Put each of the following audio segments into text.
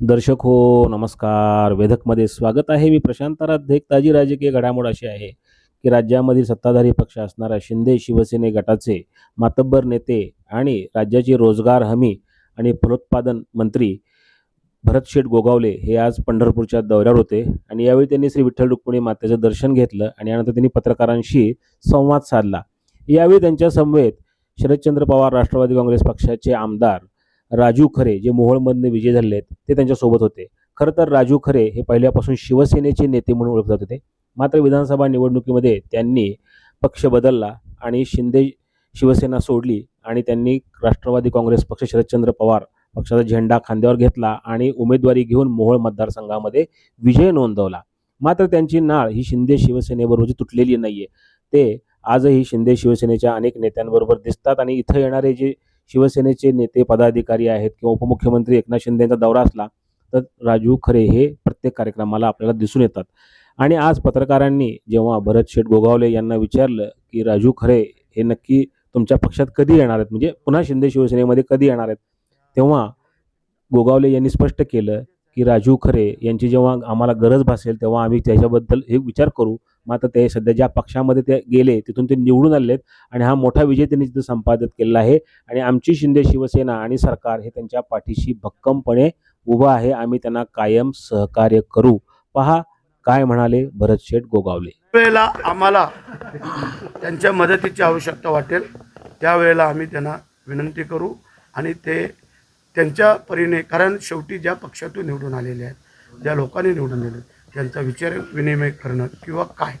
दर्शक हो नमस्कार. वेधकमध्ये स्वागत आहे. मी प्रशांत आराध्य एक ताजी राजकीय घडामोड अशी आहे की राज्यामधील सत्ताधारी पक्ष असणाऱ्या शिंदे शिवसेने गटाचे मातब्बर नेते आणि राज्याचे रोजगार हमी आणि फलोत्पादन मंत्री भरतशेठ गोगावले हे आज पंढरपूरच्या दौऱ्यावर होते आणि यावेळी त्यांनी श्री विठ्ठल रुक्मिणी मातेचं दर्शन घेतलं आणि यानंतर त्यांनी पत्रकारांशी संवाद साधला. यावेळी त्यांच्या समवेत शरदचंद्र पवार राष्ट्रवादी काँग्रेस पक्षाचे आमदार राजू खरे जे मोहोळमधने विजय झाले आहेत ते त्यांच्यासोबत होते. खरं तर राजू खरे हे पहिल्यापासून शिवसेनेचे नेते म्हणून ओळखले जात होते. मात्र विधानसभा निवडणुकीमध्ये त्यांनी पक्ष बदलला आणि शिंदे शिवसेना सोडली आणि त्यांनी राष्ट्रवादी काँग्रेस पक्ष शरदचंद्र पवार पक्षाचा झेंडा खांद्यावर घेतला आणि उमेदवारी घेऊन मोहोळ मतदारसंघामध्ये विजय नोंदवला. मात्र त्यांची नाळ ही शिंदे शिवसेनेबरोबरची तुटलेली नाहीये. ते आजही शिंदे शिवसेनेच्या अनेक नेत्यांबरोबर दिसतात आणि इथं येणारे जे शिवसेनेचे नेते पदाधिकारी आहेत किंवा उपमुख्यमंत्री एकनाथ शिंदे यांचा दौरा असला तर राजू खरे हे प्रत्येक कार्यक्रमाला आपल्याला दिसून येतात. आणि आज पत्रकारांनी जेव्हा भरत शेठ गोगावले यांना विचारलं की राजू खरे हे नक्की तुमच्या पक्षात कधी येणार आहेत? म्हणजे पुन्हा शिंदे शिवसेनेमध्ये कधी येणार आहेत? तेव्हा गोगावले यांनी स्पष्ट केलं की राजू खरे यांची जेव्हा आम्हाला गरज भासेल तेव्हा आम्ही त्याच्याबद्दल हे विचार करू. मात्र ते सध्या ज्या पक्षामध्ये ते गेले तिथून ते निवडून आलेत आणि हा मोठा विजय त्यांनी तिथं संपादित केलेला आहे. आणि आमची शिंदे शिवसेना आणि सरकार हे त्यांच्या पाठीशी भक्कमपणे उभं आहे. आम्ही त्यांना कायम सहकार्य करू. पहा काय म्हणाले भरत शेठ गोगावले. वेळेला आम्हाला त्यांच्या मदतीची आवश्यकता वाटेल. त्यावेळेला आम्ही त्यांना विनंती करू आणि ते त्यांच्या परीने कारण शेवटी ज्या पक्षातून निवडून आलेले आहेत ज्या लोकांनी निवडून दिले त्यांचा विचार विनिमय करणं किंवा काय?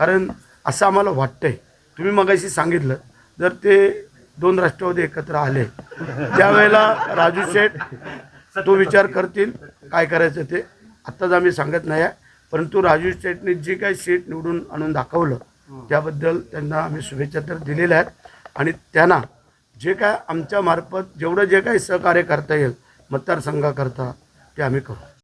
कारण असं आम्हाला वाटतं आहे तुम्ही मगाशी सांगितलं जर ते दोन राष्ट्रवादी एकत्र आले त्यावेळेला राजू शेठ तो विचार करतील काय करायचं ते. आत्ताच आम्ही सांगत नाही आहे परंतु राजू शेठने जी काही सीट निवडून आणून दाखवलं त्याबद्दल त्यांना आम्ही शुभेच्छा तर दिलेल्या आहेत. आणि त्यांना जे काय आमच्या मार्फत जेवढं जे काही सहकार्य करता येईल मतदारसंघाकरता ते आम्ही करू.